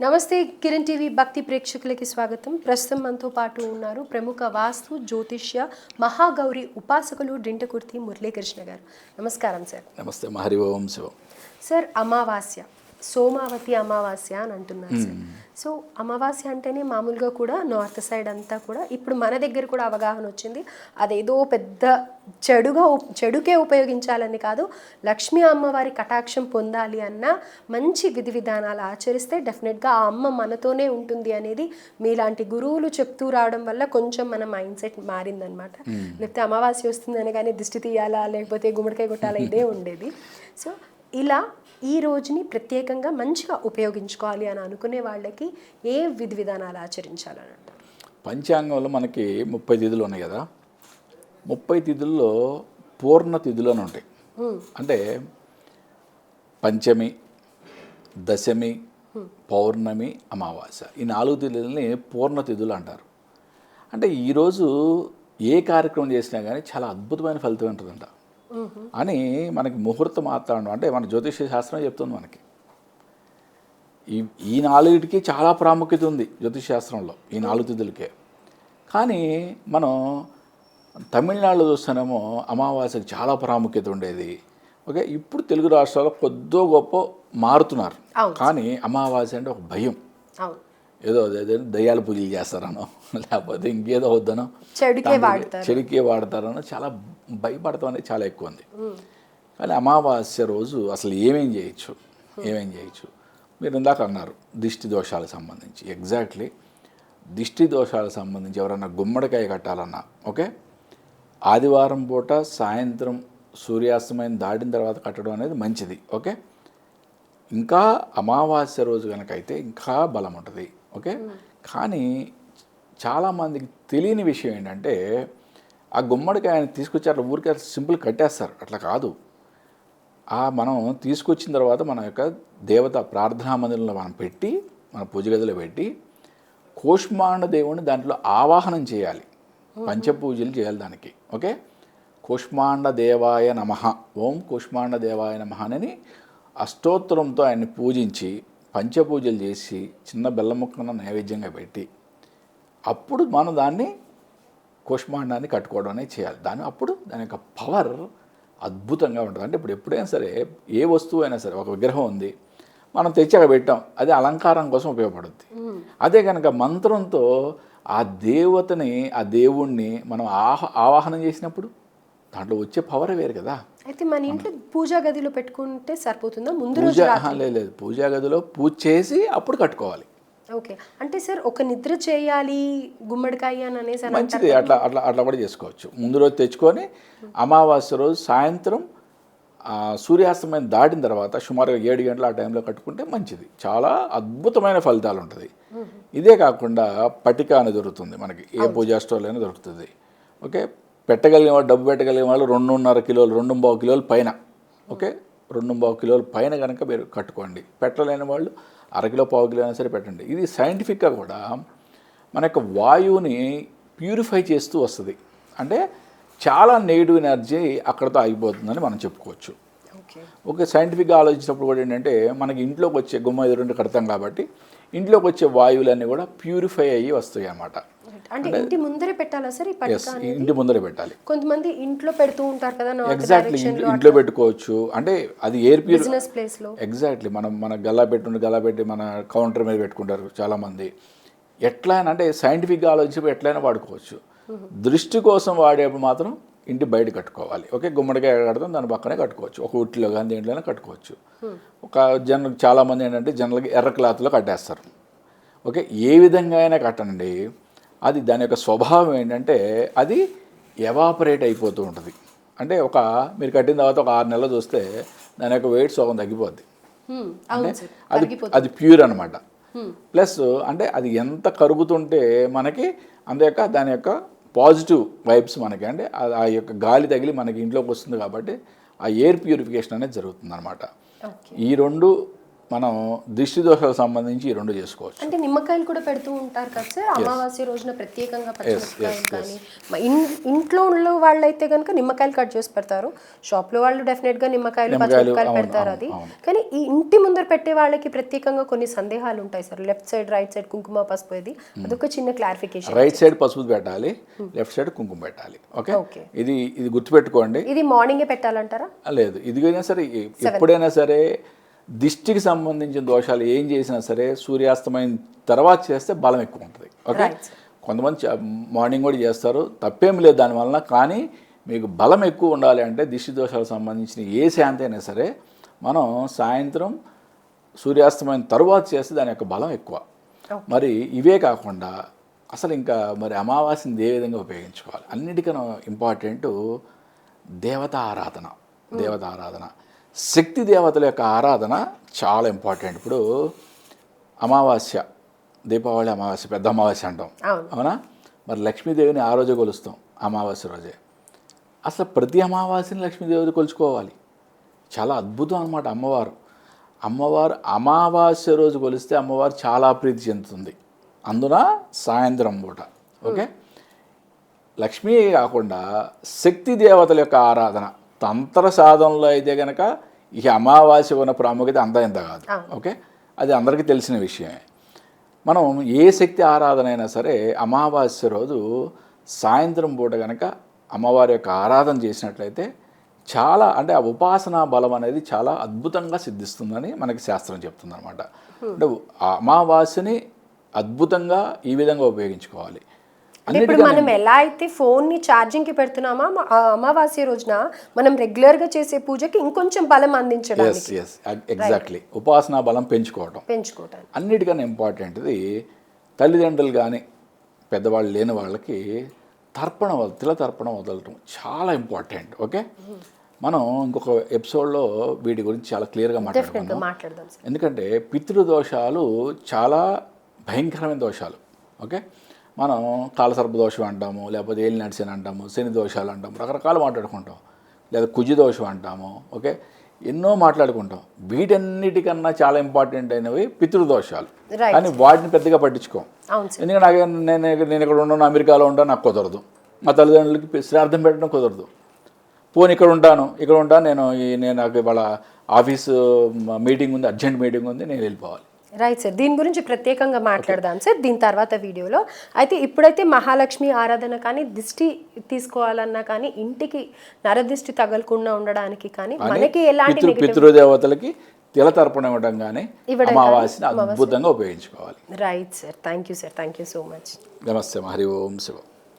నమస్తే కిరణ్ టీవీ భక్తి ప్రేక్షకులకి స్వాగతం. ప్రస్తుతం మనతో పాటు ఉన్నారు ప్రముఖ వాస్తు జ్యోతిష్య మహాగౌరి ఉపాసకులు డింటకుర్తి మురళీకృష్ణ గారు. నమస్కారం సార్. నమస్తే మహరి ఓం శివం. సార్ అమావాస్య. సోమావతి అమావాస్య అని అంటున్నారు సార్. సో అమావాస్య అంటేనే మామూలుగా కూడా నార్త్ సైడ్ అంతా కూడా ఇప్పుడు మన దగ్గర కూడా అవగాహన వచ్చింది. అదేదో పెద్ద చెడుగా చెడుకే ఉపయోగించాలని కాదు లక్ష్మీ అమ్మవారి కటాక్షం పొందాలి అన్న మంచి విధి విధానాలు ఆచరిస్తే డెఫినెట్గా ఆ అమ్మ మనతోనే ఉంటుంది అనేది మీలాంటి గురువులు చెప్తూ రావడం వల్ల కొంచెం మన మైండ్ సెట్ మారిందనమాట. లేకపోతే అమావాస్య వస్తుంది అనగానే దిష్టి తీయాలా లేకపోతే గుమ్మడికాయ కొట్టాలా ఇదే ఉండేది. సో ఇలా ఈ రోజుని ప్రత్యేకంగా మంచిగా ఉపయోగించుకోవాలి అని అనుకునే వాళ్ళకి ఏ విధి విధానాలు ఆచరించాలని అంటారు పంచాంగంలో మనకి ముప్పై తిథులు ఉన్నాయి కదా. ముప్పై తిథుల్లో పూర్ణ తిథులు అని ఉంటాయి. అంటే పంచమి దశమి పౌర్ణమి అమావాస్య ఈ నాలుగు తిథులని పూర్ణ తిథులు అంటారు. అంటే ఈరోజు ఏ కార్యక్రమం చేసినా కానీ చాలా అద్భుతమైన ఫలితం ఉంటుందంట. అని మనకి ముహూర్తం మాత్రం అంటే మన జ్యోతిష శాస్త్రం చెప్తుంది మనకి. ఈ ఈ నాలుగిటికి చాలా ప్రాముఖ్యత ఉంది జ్యోతిష్ శాస్త్రంలో ఈ నాలుగు తిథులకే. కానీ మనం తమిళనాడులో చూస్తేనేమో అమావాస్యకి చాలా ప్రాముఖ్యత ఉండేది. ఓకే ఇప్పుడు తెలుగు రాష్ట్రాల్లో కొద్దో గొప్ప మారుతున్నారు. కానీ అమావాస్య అంటే ఒక భయం. ఏదో దయ్యాల పూజలు చేస్తారనో లేకపోతే ఇంకేదో వద్దనో చెడుకే వాడతారు. చెడుకే వాడతారనో చాలా భయపడతాం అనేది చాలా ఎక్కువ ఉంది. కానీ అమావాస్య రోజు అసలు ఏమేం చేయొచ్చు? ఏమేం చేయొచ్చు? మీరు ఇందాక అన్నారు దిష్టి దోషాలకు సంబంధించి. ఎగ్జాక్ట్లీ దిష్టి దోషాలకు సంబంధించి ఎవరన్నా గుమ్మడికాయ కట్టాలన్నా ఓకే? ఆదివారం పూట సాయంత్రం సూర్యాస్తమయం దాటిన తర్వాత కట్టడం అనేది మంచిది ఓకే? ఇంకా అమావాస్య రోజు కనుక అయితే ఇంకా బలం ఉంటుంది ఓకే? కానీ చాలామందికి తెలియని విషయం ఏంటంటే ఆ గుమ్మడికాయని తీసుకొచ్చి అట్లా ఊరికే సింపుల్ కట్టేస్తారు. అట్లా కాదు. ఆ మనం తీసుకొచ్చిన తర్వాత మన యొక్క దేవత ప్రార్థనా మందిరంలో మనం పెట్టి మన పూజ గదిలో పెట్టి కూష్మాండ దేవుడిని దాంట్లో ఆవాహనం చేయాలి. పంచపూజలు చేయాలి దానికి. ఓకే? కూష్మాండ దేవాయ నమ. ఓం కూష్మాండ దేవాయ నమ అని అష్టోత్తరంతో ఆయన్ని పూజించి పంచపూజలు చేసి చిన్న బెల్లం ముక్కన నైవేద్యంగా పెట్టి అప్పుడు మనం దాన్ని కూష్మాండాన్ని కట్టుకోవడం అనేది చేయాలి. దాని అప్పుడు దాని యొక్క పవర్ అద్భుతంగా ఉంటుంది. అంటే ఇప్పుడు ఎప్పుడైనా సరే ఏ వస్తువు అయినా సరే ఒక విగ్రహం ఉంది మనం తెచ్చి అక్కడ పెట్టాం అది అలంకారం కోసం ఉపయోగపడుద్ది. అదే కనుక మంత్రంతో ఆ దేవతని ఆ దేవుణ్ణి మనం ఆహ ఆవాహనం చేసినప్పుడు దాంట్లో వచ్చే పవర్ వేరు కదా. అయితే మన ఇంట్లో పూజా గదిలో పెట్టుకుంటే సరిపోతుందా? ముందు లేదు. పూజా గదిలో పూజ చేసి అప్పుడు కట్టుకోవాలి. ఓకే. అంటే సార్ ఒక నిద్ర చేయాలి గుమ్మడికాయ అని అనేసి అని మంచిది. అట్లా అట్లా అట్లా కూడా చేసుకోవచ్చు. ముందు రోజు తెచ్చుకొని అమావాస్య రోజు సాయంత్రం సూర్యాస్తమయం దాటిన తర్వాత సుమారుగా ఏడు గంటల ఆ టైంలో కట్టుకుంటే మంచిది. చాలా అద్భుతమైన ఫలితాలు ఉంటుంది. ఇదే కాకుండా పటిక అని దొరుకుతుంది మనకి. ఏ పూజా స్టోర్లో అయినా దొరుకుతుంది. ఓకే? పెట్టగలిగిన వాళ్ళు డబ్బు పెట్టగలిగిన వాళ్ళు రెండున్నర కిలోలు రెండు కిలోల పైన. ఓకే? రెండు కిలోల పైన కనుక మీరు కట్టుకోండి. పెట్టలేని వాళ్ళు అరకిలో పావు కిలో అయినా సరే పెట్టండి. ఇది సైంటిఫిక్గా కూడా మన యొక్క వాయువుని ప్యూరిఫై చేస్తూ వస్తుంది. అంటే చాలా నెగిటివ్ ఎనర్జీ అక్కడతో ఆగిపోతుందని మనం చెప్పుకోవచ్చు. ఓకే. ఓకే సైంటిఫిక్గా ఆలోచించినప్పుడు కూడా ఏంటంటే మనకి ఇంట్లోకి వచ్చే గుమ్మ ఎదురుండి కడతాం కాబట్టి ఇంట్లోకి వచ్చే వాయువులన్నీ కూడా ప్యూరిఫై అయ్యి వస్తాయి అన్నమాట అంటే ఇంటి ముందరే పెట్టాలా సార్ ఈ ఇంటి ముందరే పెట్టాలి. కొంతమంది ఇంట్లో పెడుతూ ఉంటారు కదా ఎగ్జాక్ట్లీ ఇంట్లో ఇంట్లో పెట్టుకోవచ్చు. అంటే అది ఎయిర్ ప్యూర్ బిజినెస్ ప్లేస్లో. ఎగ్జాక్ట్లీ మనం మన గల్లా పెట్టుండి గల్లా పెట్టి మన కౌంటర్ మీద పెట్టుకుంటారు చాలామంది. ఎట్లయినా అంటే సైంటిఫిక్గా ఆలోచించి ఎట్లయినా వాడుకోవచ్చు. దృష్టి కోసం వాడేప్పుడు మాత్రం ఇంటి బయట కట్టుకోవాలి. ఓకే గుమ్మడికాయ కడతాం దాని పక్కనే కట్టుకోవచ్చు. ఒక ఉట్టిలో కానీ దేంట్లోనే కట్టుకోవచ్చు. ఒక జన చాలామంది ఏంటంటే జనరల్గా ఎర్ర క్లాత్లో కట్టేస్తారు. ఓకే ఏ విధంగా అయినా కట్టండి అది దాని యొక్క స్వభావం ఏంటంటే అది ఎవాపరేట్ అయిపోతూ ఉంటుంది. అంటే ఒక మీరు కట్టిన తర్వాత ఒక ఆరు నెలలు చూస్తే దాని యొక్క వెయిట్ సగం తగ్గిపోద్ది. సార్ అది అది ప్యూర్ అనమాట ప్లస్ అంటే అది ఎంత కరుగుతుంటే మనకి అంత యొక్క దాని యొక్క పాజిటివ్ వైబ్స్ మనకి అంటే ఆ- యొక్క గాలి తగిలి మనకి ఇంట్లోకి వస్తుంది కాబట్టి ఆ ఎయిర్ ప్యూరిఫికేషన్ అనేది జరుగుతుంది అనమాట ఈ రెండు మనం దిష్టి దోషాలకు సంబంధించి ఈ రెండు చేసుకోవచ్చు. అంటే నిమ్మకాయలు కూడా పెడుతూ ఉంటారు కదా సార్? అమావాస్య రోజున ప్రత్యేకంగా ఇంట్లో ఉన్న వాళ్ళైతే కనుక నిమ్మకాయలు కట్ చేసి పెడతారు. షాప్లో వాళ్ళు డెఫినెట్గా నిమ్మకాయలు పెడతారు అది. కానీ ఈ ఇంటి ముందర పెట్టే వాళ్ళకి ప్రత్యేకంగా కొన్ని సందేహాలు ఉంటాయి sir. Left side right side కుంకుమ పసుపు ఇది. అదొక చిన్న క్లారిఫికేషన్. రైట్ సైడ్ పసుపు పెట్టాలి లెఫ్ట్ సైడ్ కుంకుమ పెట్టాలి. ఓకే. ఇది ఇది గుర్తుపెట్టుకోండి. ఇది మార్నింగే పెట్టాలంటారా? లేదు ఇదిగైనా సరే ఎప్పుడైనా సరే దిష్టికి సంబంధించిన దోషాలు ఏం చేసినా సరే సూర్యాస్తమైన తర్వాత చేస్తే బలం ఎక్కువ ఉంటుంది. ఓకే. కొంతమంది మార్నింగ్ కూడా చేస్తారు. తప్పేం లేదు దానివలన కానీ మీకు బలం ఎక్కువ ఉండాలి అంటే దిష్టి దోషాలకు సంబంధించిన ఏ శాంతి అయినా సరే మనం సాయంత్రం సూర్యాస్తమైన తర్వాత చేస్తే దాని యొక్క బలం ఎక్కువ. మరి ఇవే కాకుండా అసలు ఇంకా మరి అమావాస్యని ఏ విధంగా ఉపయోగించుకోవాలి? అన్నిటికన్నా ఇంపార్టెంట్ దేవత ఆరాధన. దేవత ఆరాధన. శక్తి దేవతల యొక్క ఆరాధన చాలా ఇంపార్టెంట్. ఇప్పుడు అమావాస్య దీపావళి అమావాస్య పెద్ద అమావాస్య అంటాం. అవును. మరి లక్ష్మీదేవిని ఆ రోజే కొలుస్తాం అమావాస్య రోజే. అసలు ప్రతి అమావాస్యని లక్ష్మీదేవిని కొలుచుకోవాలి. చాలా అద్భుతం అనమాట అమ్మవారు. అమ్మవారు అమావాస్య రోజు కొలిస్తే అమ్మవారు చాలా ప్రీతి చెందుతుంది. అందున? సాయంత్రం పూట. ఓకే? లక్ష్మీ కాకుండా శక్తి దేవతల యొక్క ఆరాధన. తంత్ర సాధనలో అయితే కనుక ఈ అమావాస్య ఉన్న ప్రాముఖ్యత అంతా ఇంత కాదు ఓకే? అది అందరికీ తెలిసిన విషయమే. మనం ఏ శక్తి ఆరాధన అయినా సరే అమావాస్య రోజు సాయంత్రం పూట కనుక అమ్మవారి యొక్క ఆరాధన చేసినట్లయితే చాలా అంటే ఆ ఉపాసనా బలం అనేది చాలా అద్భుతంగా సిద్ధిస్తుందని మనకి శాస్త్రం చెప్తుంది అనమాట అంటే అమావాస్యని అద్భుతంగా ఈ విధంగా ఉపయోగించుకోవాలి. ఇప్పుడు మనం ఎలా అయితే ఫోన్ని ఛార్జింగ్కి పెడుతున్నామా అమావాస్య రోజున మనం రెగ్యులర్గా చేసే పూజకి ఇంకొంచెం బలం అందించడానికి. ఎగ్జాక్ట్లీ ఉపాసనా బలం పెంచుకోవటం. పెంచుకోవడానికి అన్నిటికన్నా ఇంపార్టెంట్ది తల్లిదండ్రులు కానీ పెద్దవాళ్ళు లేని వాళ్ళకి తర్పణం తిల తర్పణం వదలటం చాలా ఇంపార్టెంట్ ఓకే? మనం ఇంకొక ఎపిసోడ్లో వీటి గురించి చాలా క్లియర్గా మాట్లాడుకుందాం. ఎందుకంటే పితృదోషాలు చాలా భయంకరమైన దోషాలు ఓకే? మనం కాలసర్ప దోషం అంటాము లేకపోతే ఏలి నడిచిన అంటాము శని దోషాలు అంటాము రకరకాలు మాట్లాడుకుంటాం. లేదా కుజి దోషం అంటాము ఓకే? ఎన్నో మాట్లాడుకుంటాం. వీటన్నిటికన్నా చాలా ఇంపార్టెంట్ అయినవి పితృదోషాలు. కానీ వాటిని పెద్దగా పట్టించుకోం. ఎందుకంటే నాకు నేను నేను ఇక్కడ ఉన్నాను అమెరికాలో ఉంటాను నాకు కుదరదు. మా తల్లిదండ్రులకి శ్రాద్ధం పెట్టడం కుదరదు. పోనీ ఇక్కడ ఉంటాను ఇక్కడ ఉంటాను నేను ఈ- నేను నాకు ఇవాళ ఆఫీసు మీటింగ్ ఉంది అర్జెంట్ మీటింగ్ ఉంది నేను వెళ్ళిపోవాలి. రైట్ సార్ దీని గురించి ప్రత్యేకంగా మాట్లాడదాం సార్ దీని తర్వాత వీడియోలో. అయితే ఇప్పుడైతే మహాలక్ష్మి ఆరాధన కానీ దిష్టి తీసుకోవాలన్నా కానీ ఇంటికి నరదిష్టి తగలకుండా ఉండడానికి కానీ మనకి ఎలాంటి పితృ పితృదేవతలకి తిల తర్పణ ఇవ్వడం కానీ ఇవ్వడం కానీ, అమావాస్యని అద్భుతంగా ఉపయోగించుకోవాలి. Right sir thank you sir thank you so much నమస్తే హరి ఓం శివం.